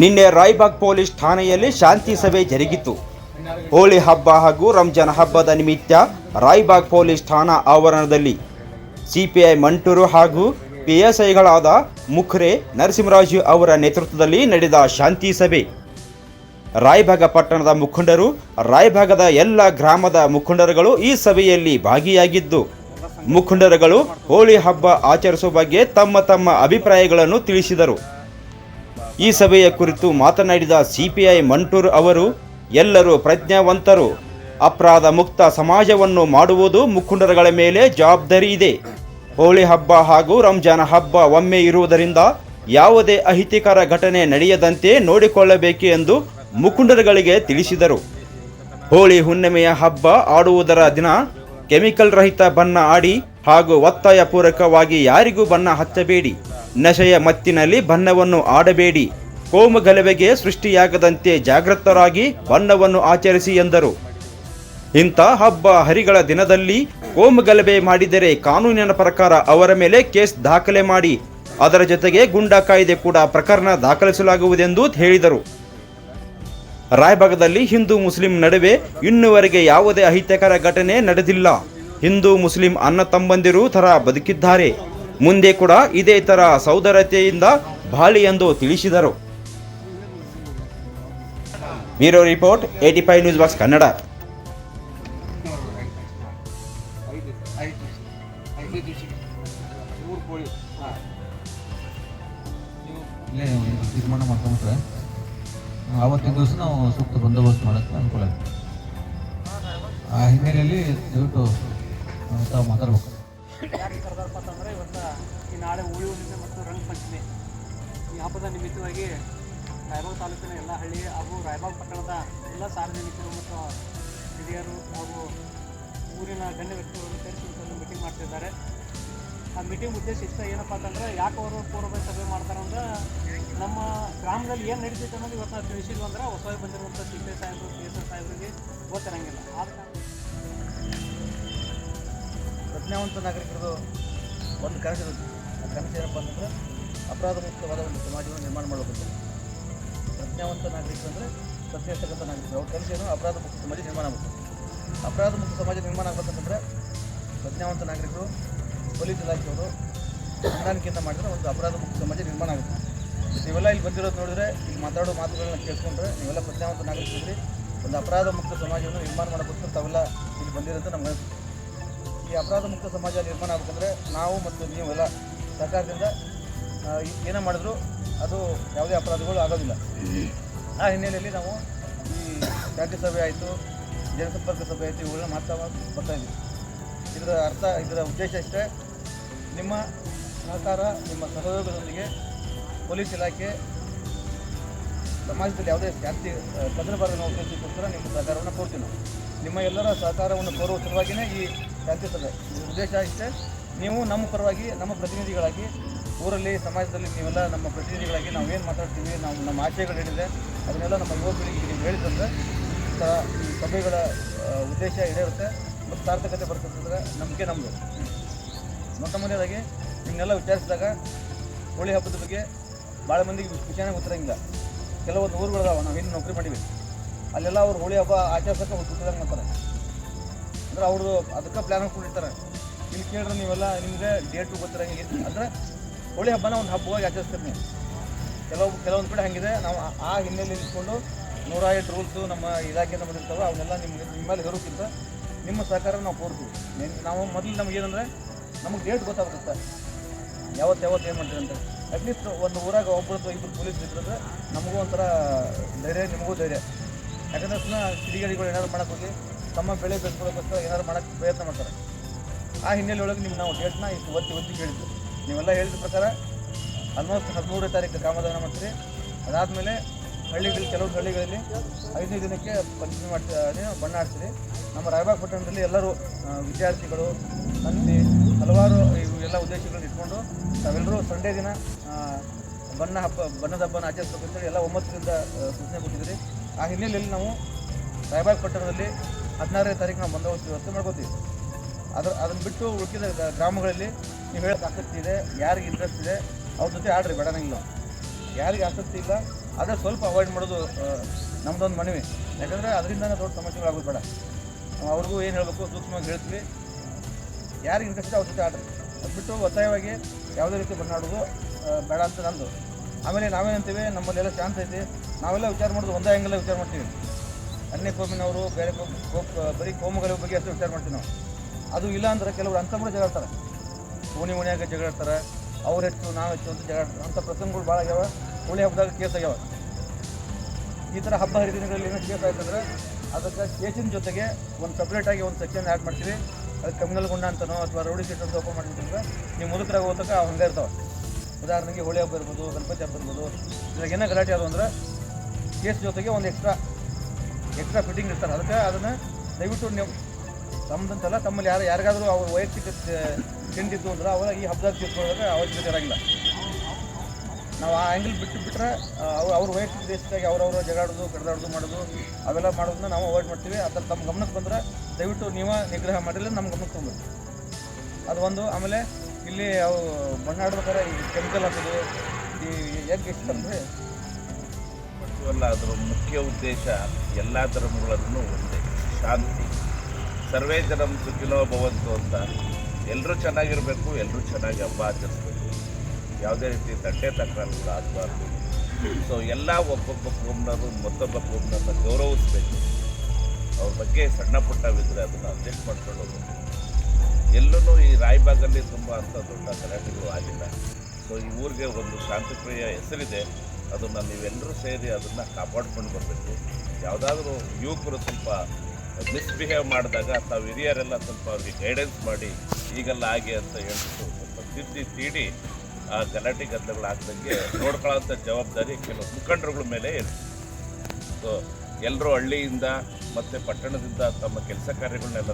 ನಿನ್ನೆ ರಾಯ್ಬಾಗ್ ಪೊಲೀಸ್ ಠಾಣೆಯಲ್ಲಿ ಶಾಂತಿ ಸಭೆ ಜರುಗಿತು. ಹೋಳಿ ಹಬ್ಬ ಹಾಗೂ ರಂಜಾನ್ ಹಬ್ಬದ ನಿಮಿತ್ತ ರಾಯ್ಬಾಗ್ ಪೊಲೀಸ್ ಠಾಣಾ ಆವರಣದಲ್ಲಿ ಸಿಪಿಐ ಮಂಟೂರು ಹಾಗೂ ಪಿಎಸ್ಐಗಳಾದ ಮುಖ್ರೆ, ನರಸಿಂಹರಾಜು ಅವರ ನೇತೃತ್ವದಲ್ಲಿ ನಡೆದ ಶಾಂತಿ ಸಭೆ. ರಾಯಭಾಗ ಪಟ್ಟಣದ ಮುಖಂಡರು ರಾಯಭಾಗದ ಎಲ್ಲ ಗ್ರಾಮದ ಮುಖಂಡರುಗಳು ಈ ಸಭೆಯಲ್ಲಿ ಭಾಗಿಯಾಗಿದ್ದು ಮುಖಂಡರುಗಳು ಹೋಳಿ ಹಬ್ಬ ಆಚರಿಸುವ ಬಗ್ಗೆ ತಮ್ಮ ತಮ್ಮ ಅಭಿಪ್ರಾಯಗಳನ್ನು ತಿಳಿಸಿದರು. ಈ ಸಭೆಯ ಕುರಿತು ಮಾತನಾಡಿದ ಸಿಪಿಐ ಮಂಟೂರ್ ಅವರು, ಎಲ್ಲರೂ ಪ್ರಜ್ಞಾವಂತರು. ಅಪರಾಧ ಮುಕ್ತ ಸಮಾಜವನ್ನು ಮಾಡುವುದು ಮುಖಂಡರುಗಳ ಮೇಲೆ ಜವಾಬ್ದಾರಿ ಇದೆ. ಹೋಳಿ ಹಬ್ಬ ಹಾಗೂ ರಂಜಾನ್ ಹಬ್ಬ ಒಮ್ಮೆ ಇರುವುದರಿಂದ ಯಾವುದೇ ಅಹಿತಕರ ಘಟನೆ ನಡೆಯದಂತೆ ನೋಡಿಕೊಳ್ಳಬೇಕು ಎಂದು ಮುಖಂಡರುಗಳಿಗೆ ತಿಳಿಸಿದರು. ಹೋಳಿ ಹುಣ್ಣಿಮೆಯ ಹಬ್ಬ ಆಡುವುದರ ದಿನ ಕೆಮಿಕಲ್ ರಹಿತ ಬಣ್ಣ ಆಡಿ ಹಾಗೂ ಒತ್ತಾಯ ಪೂರಕವಾಗಿ ಯಾರಿಗೂ ಬಣ್ಣ ಹಚ್ಚಬೇಡಿ. ನಶೆಯ ಮತ್ತಿನಲ್ಲಿ ಬಣ್ಣವನ್ನು ಆಡಬೇಡಿ. ಕೋಮು ಗಲಭೆಗೆ ಸೃಷ್ಟಿಯಾಗದಂತೆ ಜಾಗೃತರಾಗಿ ಬಣ್ಣವನ್ನು ಆಚರಿಸಿ ಎಂದರು. ಇಂಥ ಹಬ್ಬ ಹರಿಗಳ ದಿನದಲ್ಲಿ ಕೋಮು ಗಲಭೆ ಮಾಡಿದರೆ ಕಾನೂನಿನ ಪ್ರಕಾರ ಅವರ ಮೇಲೆ ಕೇಸ್ ದಾಖಲೆ ಮಾಡಿ. ಅದರ ಜೊತೆಗೆ ಗುಂಡಾ ಕಾಯ್ದೆ ಕೂಡ ಪ್ರಕರಣ ದಾಖಲಿಸಲಾಗುವುದೆಂದು ಹೇಳಿದರು. ರಾಯಭಾಗದಲ್ಲಿ ಹಿಂದೂ ಮುಸ್ಲಿಂ ನಡುವೆ ಇನ್ನುವರೆಗೆ ಯಾವುದೇ ಅಹಿತಕರ ಘಟನೆ ನಡೆದಿಲ್ಲ. ಹಿಂದೂ ಮುಸ್ಲಿಂ ಅಣ್ಣ ತಮ್ಮಂದಿರು ಥರ ಬದುಕಿದ್ದಾರೆ. ಮುಂದೆ ಕೂಡ ಇದೇ ಥರ ಸೌದರತೆಯಿಂದ ಬಾಳಿ ಎಂದು ತಿಳಿಸಿದರು. Bureau report eighty five news box Kannada. ಆವತ್ತಿನ ದಿವಸ ನಾವು ಸೂಕ್ತ ಬಂದೋಬಸ್ತ್ ಮಾಡೋಕ್ಕೆ ಅನುಕೂಲ ಆ ಹಿನ್ನೆಲೆಯಲ್ಲಿ ದಯವಿಟ್ಟು ತಾವು ಮಾತಾಡ್ಬೇಕು. ಯಾಕೆ ಕರೆದಾರಪ್ಪ ಅಂತಂದರೆ ಇವತ್ತು ಈ ನಾಳೆ ಹುಣ್ಣಿಮೆ ಮತ್ತು ರಂಗ ಪಂಚಮಿ ಈ ಹಬ್ಬದ ನಿಮಿತ್ತವಾಗಿ ರಾಯಬಾಗ್ ತಾಲೂಕಿನ ಎಲ್ಲ ಹಳ್ಳಿ ಹಾಗೂ ರಾಯಬಾಗ್ ಪಟ್ಟಣದ ಎಲ್ಲ ಸಾರ್ವಜನಿಕರು ಮತ್ತು ಹಿರಿಯರು ಹಾಗೂ ಊರಿನ ಗಣ್ಯ ವ್ಯಕ್ತಿಗಳನ್ನು ಸೇರಿಸಿ ಮೀಟಿಂಗ್ ಮಾಡ್ತಿದ್ದಾರೆ. ಆ ಮೀಟಿಂಗ್ ಉದ್ದೇಶ ಇಷ್ಟ ಏನಪ್ಪ ಅಂತಂದ್ರೆ ಯಾಕೆ ಅವರು ಪೂರ್ವ ಸಭೆ ಮಾಡ್ತಾರೆ ಅಂದ್ರೆ ನಮ್ಮ ಗ್ರಾಮದಲ್ಲಿ ಏನು ನಡೀತೈತೆ ಅನ್ನೋದು ಇವತ್ತು ನಾವು ತಿಳಿಸಿದ್ವಿ ಅಂದ್ರೆ ಹೊಸದಾಗಿ ಬಂದಿರುವಂಥ ಸಿ ಪಿ ಸಾಹೇಬರು ಪಿ ಎಸ್ ಎಸ್ ಸಾಹೇಬರಿಗೆ ಗೊತ್ತಿರಂಗಿಲ್ಲ ಆದ ಪ್ರಜ್ಞಾವಂತ ನಾಗರಿಕರದು ಒಂದು ಕನಸು ಇರುತ್ತೆ. ಆ ಕನಸು ಏನಪ್ಪ ಅಂತಂದ್ರೆ ಅಪರಾಧ ಮುಕ್ತವಾದ ಒಂದು ಸಮಾಜವನ್ನು ನಿರ್ಮಾಣ ಮಾಡಬೇಕು ಪ್ರಜ್ಞಾವಂತ ನಾಗರಿಕರು ಅಂದರೆ ಪ್ರಜ್ಞಾಸ್ತಕ್ಕಂಥ ನಾಗರಿಕರು. ಅವ್ರ ಕನಸು ಏನು? ಅಪರಾಧ ಮುಕ್ತ ಸಮಾಜ ನಿರ್ಮಾಣ ಆಗಬೇಕು. ಅಪರಾಧ ಮುಕ್ತ ಸಮಾಜ ನಿರ್ಮಾಣ ಆಗಬೇಕಂತಂದ್ರೆ ಪ್ರಜ್ಞಾವಂತ ನಾಗರಿಕರು ಪೊಲೀಸ್ ಇಲಾಖೆಯವರು ಹೊಂದಾಣಿಕೆಯಿಂದ ಮಾಡಿದ್ರೆ ಒಂದು ಅಪರಾಧ ಮುಕ್ತ ಸಮಾಜ ನಿರ್ಮಾಣ ಆಗುತ್ತೆ. ನೀವೆಲ್ಲ ಇಲ್ಲಿ ಬಂದಿರೋದು ನೋಡಿದ್ರೆ ಇಲ್ಲಿ ಮಾತಾಡೋ ಮಾತುಗಳನ್ನ ಕೇಳಿಸ್ಕೊಂಡ್ರೆ ನೀವೆಲ್ಲ ಪ್ರಜ್ಞಾವಂತ ನಾಗರಿಕರಿದ್ರಿ ಒಂದು ಅಪರಾಧ ಮುಕ್ತ ಸಮಾಜವನ್ನು ನಿರ್ಮಾಣ ಮಾಡಬೇಕು ತಾವೆಲ್ಲ ಇಲ್ಲಿ ಬಂದಿರೋದು ನಮ್ಗೆ. ಈ ಅಪರಾಧ ಮುಕ್ತ ಸಮಾಜ ನಿರ್ಮಾಣ ಆಗಬೇಕಂದ್ರೆ ನಾವು ಮತ್ತು ನೀವೆಲ್ಲ ಸರ್ಕಾರದಿಂದ ಏನೇ ಮಾಡಿದ್ರು ಅದು ಯಾವುದೇ ಅಪರಾಧಗಳು ಆಗೋದಿಲ್ಲ. ಆ ಹಿನ್ನೆಲೆಯಲ್ಲಿ ನಾವು ಈ ಶಾಂತಿ ಸಭೆ ಆಯಿತು, ಜನಸಂಪರ್ಕ ಸಭೆ ಆಯಿತು, ಇವುಗಳನ್ನ ಮಾತಾಡ್ತಾ ಬರ್ತಾ ಇದರ ಅರ್ಥ, ಇದರ ಉದ್ದೇಶ ಇಷ್ಟೇ. ನಿಮ್ಮ ಸಹಕಾರ, ನಿಮ್ಮ ಸಹಯೋಗದೊಂದಿಗೆ ಪೊಲೀಸ್ ಇಲಾಖೆ ಸಮಾಜದಲ್ಲಿ ಯಾವುದೇ ಜಾಸ್ತಿ ಕದಲಬಾರದ ನಾವು ಉದ್ದೇಶಕ್ಕೋಸ್ಕರ ನಿಮ್ಮ ಸಹಕಾರವನ್ನು ಕೋರ್ತೀವಿ ನಾವು. ನಿಮ್ಮ ಎಲ್ಲರ ಸಹಕಾರವನ್ನು ಕೋರುವ ಸಲುವಾಗಿಯೇ ಈ ಶಾಂತಿ ಸಭೆ ಉದ್ದೇಶ ಇಷ್ಟೇ, ನೀವು ನಮ್ಮ ಪರವಾಗಿ ನಮ್ಮ ಪ್ರತಿನಿಧಿಗಳಾಗಿ ಊರಲ್ಲಿ, ಸಮಾಜದಲ್ಲಿ ನೀವೆಲ್ಲ ನಮ್ಮ ಪ್ರತಿನಿಧಿಗಳಾಗಿ ನಾವು ಏನು ಮಾತಾಡ್ತೀವಿ, ನಾವು ನಮ್ಮ ಆಶಯಗಳೇನಿದೆ ಅದನ್ನೆಲ್ಲ ನಮ್ಮ ಯುವ ಪೀಳಿಗೆಗೆ ನೀವು ಇಂಥ ಈ ಸಭೆಗಳ ಉದ್ದೇಶ ಈಡೇರುತ್ತೆ. ಮತ್ತು ಸಾರ್ಥಕತೆ ಬರ್ತಂತಂದರೆ ನಮಗೆ ನಮ್ಮದು ಮೊಟ್ಟ ಮೊದಲಾಗಿ ನಿಮ್ಮನ್ನೆಲ್ಲ ವಿಚಾರಿಸಿದಾಗ ಹೋಳಿ ಹಬ್ಬದ ಬಗ್ಗೆ ಭಾಳ ಮಂದಿಗೆ ವಿಷಯನೇ ಗೊತ್ತಿರಂಗಿಲ್ಲ. ಕೆಲವೊಂದು ಊರುಗಳದಾವ ನಾವು ಏನು ನೌಕರಿ ಮಾಡಿವಿ. ಅಲ್ಲೆಲ್ಲ ಅವ್ರು ಹೋಳಿ ಹಬ್ಬ ಆಚರಿಸೋಕೆ ಒಂದು ಗೊತ್ತಿದಂಗೆ ಮಾಡ್ತಾರೆ. ಅಂದ್ರೆ ಅವ್ರದ್ದು ಅದಕ್ಕೆ ಪ್ಲ್ಯಾನ್ ಹಾಕೊಂಡಿರ್ತಾರೆ ಇಲ್ಲಿ ಕೇಳಿದ್ರೆ ನೀವೆಲ್ಲ ನಿಮಗೆ ಡೇಟು ಗೊತ್ತಿರಂಗಿಲ್ಲ ಅಂದರೆ ಹೋಳಿ ಹಬ್ಬನ ಒಂದು ಹಬ್ಬವಾಗಿ ಆಚರಿಸ್ತೀನಿ ಕೆಲವು ಕೆಲವೊಂದು ಕಡೆ ಹಾಗಿದೆ. ನಾವು ಆ- ಹಿನ್ನೆಲೆ ಇಟ್ಕೊಂಡು ನೂರ ಐದು ರೂಲ್ಸು ನಮ್ಮ ಇಲಾಖೆಯಿಂದ ಇರ್ತಾವೆ ಅವನ್ನೆಲ್ಲ ನಿಮ್ಗೆ ನಿಮ್ಮ ಮೇಲೆ ಹೇರೋಕ್ಕಿಂತ ನಿಮ್ಮ ಸಹಕಾರ ನಾವು ಕೋರ್ತೀವಿ ನಾವು ಮೊದಲು ನಮ್ಗೆ ಏನಂದರೆ ನಮಗೆ ಡೇಟ್ ಗೊತ್ತಾಗುತ್ತೆ ಯಾವತ್ತು ಯಾವತ್ತು ಏನು ಮಾಡ್ತೀರಿ ಅಂತ. ಅಟ್ಲೀಸ್ಟ್ ಒಂದು ಊರಾಗ ಒಬ್ಬರು ಅಥವಾ ಇಬ್ಬರು ಪೊಲೀಸ್ ಇದ್ರೆ ನಮಗೂ ಒಂಥರ ಧೈರ್ಯ, ನಿಮಗೂ ಧೈರ್ಯ. ಯಾಕಂದ್ರೆ ಸುಮ್ಮನೆ ಕಿಡಿಗೇಡಿಗಳು ಏನಾದ್ರು ಮಾಡಕ್ಕೆ ಹೋಗಿ ತಮ್ಮ ಬೆಳೆ ಬೆಳೆಸ್ಕೊಳ್ಳೋಕ್ಕೋಸ್ಕರ ಏನಾದ್ರು ಮಾಡೋಕ್ಕೆ ಪ್ರಯತ್ನ ಮಾಡ್ತಾರೆ. ಆ ಹಿನ್ನೆಲೆ ಒಳಗೆ ನಿಮ್ಗೆ ನಾವು ಡೇಟ್ನ ಇಷ್ಟು ಒತ್ತಿ ಒತ್ತಿ ಹೇಳಿದ್ವಿ ನೀವೆಲ್ಲ ಹೇಳಿದ ಪ್ರಕಾರ ಆಲ್ಮೋಸ್ಟ್ ಹದಿಮೂರನೇ ತಾರೀಕು ಕಾಮದಾನ ಮಾಡ್ತೀರಿ. ಅದಾದಮೇಲೆ ಹಳ್ಳಿಗಳು ಕೆಲವು ಹಳ್ಳಿಗಳಲ್ಲಿ ಐದನೇ ದಿನಕ್ಕೆ ಪಂಚಮಿ ಮಾಡ್ತೀವಿ ಬಣ್ಣ ಆಡ್ತೀರಿ ನಮ್ಮ ರಾಯಬಾಗ್ ಪಟ್ಟಣದಲ್ಲಿ ಎಲ್ಲರೂ ವಿದ್ಯಾರ್ಥಿಗಳು, ತಂದೆ ಹಲವಾರು ಎಲ್ಲ ಉದ್ದೇಶಗಳನ್ನ ಇಟ್ಕೊಂಡು ತಾವೆಲ್ಲರೂ ಸಂಡೇ ದಿನ ಬಣ್ಣ ಹಬ್ಬ, ಬಣ್ಣದ ಹಬ್ಬನ ಆಚರಿಸಬೇಕು ಅಂತೇಳಿ ಎಲ್ಲ ಒಂಬತ್ತರಿಂದ ಸೂಚನೆ ಕೊಟ್ಟಿದ್ದೀರಿ. ಆ ಹಿನ್ನೆಲೆಯಲ್ಲಿ ನಾವು ರಾಯಬಾಗ್ ಪಟ್ಟಣದಲ್ಲಿ ಹದಿನಾರನೇ ತಾರೀಕು ನಾವು ಬಂದೋಬಸ್ತ್ ವ್ಯವಸ್ಥೆ ಮಾಡ್ಕೋತೀವಿ. ಅದ್ರ, ಅದನ್ನು ಬಿಟ್ಟು ಉಳಿದ ಗ್ರಾಮಗಳಲ್ಲಿ ನೀವು ಹೇಳೋಕೆ ಆಸಕ್ತಿ ಇದೆ, ಯಾರಿಗೆ ಇಂಟ್ರೆಸ್ಟ್ ಇದೆ, ಅವ್ರ ಜೊತೆ ಆಡ್ರಿ ಬೇಡನಂಗಿಲ್ಲ ಯಾರಿಗೆ ಆಸಕ್ತಿ ಇಲ್ಲ ಅದೇ ಸ್ವಲ್ಪ ಅವಾಯ್ಡ್ ಮಾಡೋದು ನಮ್ಮದೊಂದು ಮನವಿ. ಯಾಕಂದರೆ ಅದರಿಂದನೇ ದೊಡ್ಡ ಸಮಸ್ಯೆಗಳಾಗೋದು ಬೇಡ. ಅವ್ರಿಗೂ ಏನು ಹೇಳಬೇಕು, ಸೂಕ್ಷ್ಮವಾಗಿ ಹೇಳ್ತೀವಿ. ಯಾರಿಗೆ ಇಂಟ್ರೆಸ್ಟ್ ಅವ್ರ ಜೊತೆ ಆಡ್ರಿ ಅದು ಬಿಟ್ಟು ಒತ್ತಾಯವಾಗಿ ಯಾವುದೇ ರೀತಿ ಬನ್ನಾಡೋದು ಬೇಡ ಅಂತ ನಂದು ಆಮೇಲೆ ನಾವೇನಂತೀವಿ ನಮ್ಮಲ್ಲೆಲ್ಲ ಚಾನ್ಸ್ ಐತಿ. ನಾವೆಲ್ಲ ವಿಚಾರ ಮಾಡೋದು ಒಂದೇ ಹೆಂಗೆಲ್ಲ ವಿಚಾರ ಮಾಡ್ತೀವಿ. ಅನ್ಯ ಕೋಮಿನವರು ಬೇರೆ ಬರೀ ಕೋಮುಗಳ ಬಗ್ಗೆ ಅಷ್ಟು ವಿಚಾರ ಮಾಡ್ತೀವಿ ನಾವು. ಅದು ಇಲ್ಲ ಅಂದ್ರೆ ಕೆಲವರು ಅಂತ ಕೂಡ ಜಗಳಾಡ್ತಾರೆ. ಓಣಿ ಓಣಿಯಾಗ ಜಗಳಾಡ್ತಾರೆ. ಅವ್ರು ಹೆಚ್ಚು, ನಾವು ಹೆಚ್ಚು ಅಂತ ಜಗಳಾಡ್ತಾರೆ. ಅಂಥ ಪ್ರಸಂಗಗಳು ಭಾಳ ಆಗ್ಯಾವ. ಹೋಳಿ ಹಬ್ಬದಾಗ ಕೇಸ್ ಆಗ್ಯಾವ. ಈ ಥರ ಹಬ್ಬ ಹರಿದಿನಗಳಲ್ಲಿ ಏನೋ ಕೇಸ್ ಆಯ್ತಂದ್ರೆ ಅದಕ್ಕೆ ಕೇಸಿನ ಜೊತೆಗೆ ಒಂದು ಸಪ್ರೇಟಾಗಿ ಒಂದು ಸೆಕ್ಷನ್ ಆ್ಯಡ್ ಮಾಡ್ತೀವಿ. ಅದು ಗುಂಡ ಅಂತನೋ ಅಥವಾ ರೌಡಿ ಸೀಟ್ ಅಂತ ಓಪನ್ ಮಾಡಿಬಿಟ್ಟಿದ್ರೆ ನೀವು ಮುದುಕರಾಗ ಹೋದಾಗ ಹಂಗೆ ಇರ್ತಾವೆ. ಉದಾಹರಣೆಗೆ ಹೋಳಿ ಹಬ್ಬ ಇರ್ಬೋದು, ಗಣಪತಿ ಹಬ್ಬ ಇರ್ಬೋದು. ಇದ್ರಾಗ ಏನೋ ಗಲಾಟೆ ಅದು ಅಂದ್ರೆ ಕೇಸ್ ಜೊತೆಗೆ ಒಂದು ಎಕ್ಸ್ಟ್ರಾ ಎಕ್ಸ್ಟ್ರಾ ಫಿಟ್ಟಿಂಗ್ ಇರ್ತಾರೆ ಅದಕ್ಕೆ ಅದನ್ನು ದಯವಿಟ್ಟು ನೀವು ತಮ್ಮದಂತಲ್ಲ, ತಮ್ಮಲ್ಲಿ ಯಾರು ಯಾರಿಗಾದರೂ ಅವ್ರ ವೈಯಕ್ತಿಕ ತಿಂಡಿದ್ದು ಅಂದ್ರೆ ಅವಾಗ ಈ ಹಬ್ಬದಾಗ ತಿಳ್ಕೊಳ್ಳೋದಕ್ಕೆ ಅವಶ್ಯಕತೆ ಇರೋಂಗಿಲ್ಲ. ನಾವು ಆ ಆ್ಯಂಗಲ್ ಬಿಟ್ಟು ಬಿಟ್ಟರೆ ಅವ್ರು ಅವ್ರ ವೈಯಕ್ತಿಕ ದೇಶದಾಗಿ ಅವರವರ ಜಗಾಡೋದು, ಕಡ್ದಾಡೋದು ಮಾಡೋದು, ಅವೆಲ್ಲ ಮಾಡೋದನ್ನ ನಾವು ಅವಾಯ್ಡ್ ಮಾಡ್ತೀವಿ. ಅದ್ರ ತಮ್ಮ ಗಮನಕ್ಕೆ ಬಂದರೆ ದಯವಿಟ್ಟು ನೀವು ನಿಗ್ರಹ ಮಾಡಿಲ್ಲ ನಮ್ಮ ಗಮನಕ್ಕೆ ತುಂಬ ಅದು ಒಂದು. ಆಮೇಲೆ ಇಲ್ಲಿ ಅವು ಮಣ್ಣಾಡ್ಬೇಕಾದ್ರೆ ಈ ಕೆಮಿಕಲ್ ಹಾಕೋದು. ಈ ಎಗ್ ಇಷ್ಟಂದ್ರೆ ಅಲ್ಲ ಅದರ ಮುಖ್ಯ ಉದ್ದೇಶ ಎಲ್ಲ ಧರ್ಮಗಳನ್ನು ಒಂದೇ, ಶಾಂತಿ. ಸರ್ವೇ ಜನ ಸುಖಿನೋ ಭವಂತು ಅಂತ. ಎಲ್ಲರೂ ಚೆನ್ನಾಗಿರಬೇಕು ಎಲ್ಲರೂ ಚೆನ್ನಾಗಿ ಹಬ್ಬ ಆಚರಿಸ್ಬೇಕು. ಯಾವುದೇ ರೀತಿ ತಟ್ಟೆ ತಕರಾರುಗಳು ಆಗಬಾರ್ದು. ಸೊ ಎಲ್ಲ ಒಬ್ಬೊಬ್ಬ ಕೋಮ್ನರು ಮತ್ತೊಬ್ಬ ಕೋಮ್ನನ್ನ ಗೌರವಿಸ್ಬೇಕು. ಅವ್ರ ಬಗ್ಗೆ ಸಣ್ಣ ಪುಟ್ಟವಿದ್ರೆ ಅದನ್ನು ಅಡ್ಜಸ್ಟ್ ಮಾಡ್ಕೊಂಡು ಹೋಗ್ಬೇಕು. ಎಲ್ಲೂ ಈ ರಾಯಬಾಗಲ್ಲಿ ತುಂಬ ಅಂಥ ದೊಡ್ಡ ಗಲಾಟೆಗಳು ಆಗಿಲ್ಲ. ಸೊ ಈ ಊರಿಗೆ ಒಂದು ಶಾಂತಿಪ್ರಿಯ ಹೆಸರಿದೆ. ಅದನ್ನು ನೀವೆಲ್ಲರೂ ಸೇರಿ ಅದನ್ನು ಕಾಪಾಡ್ಕೊಂಡು ಬರಬೇಕು. ಯಾವುದಾದ್ರೂ ಯುವಕರು ಸ್ವಲ್ಪ ಮಿಸ್ಬಿಹೇವ್ ಮಾಡಿದಾಗ ತಾವು ಹಿರಿಯರೆಲ್ಲ ಸ್ವಲ್ಪ ಅವ್ರಿಗೆ ಗೈಡೆನ್ಸ್ ಮಾಡಿ, ಈಗೆಲ್ಲ ಆಗಿ ಅಂತ ಹೇಳ್ಬಿಟ್ಟು ಸ್ವಲ್ಪ ತಿದ್ದಿ ತೀಡಿ ಆ ಗಲಾಟೆ ಗದ್ದಲಗಳಾಗ್ದಂಗೆ ನೋಡ್ಕೊಳ್ಳೋಂಥ ಜವಾಬ್ದಾರಿ ಕೆಲವು ಮುಖಂಡರುಗಳ ಮೇಲೆ ಇರುತ್ತೆ ಸೊ ಎಲ್ಲರೂ ಹಳ್ಳಿಯಿಂದ ಮತ್ತು ಪಟ್ಟಣದಿಂದ ತಮ್ಮ ಕೆಲಸ ಕಾರ್ಯಗಳನ್ನೆಲ್ಲ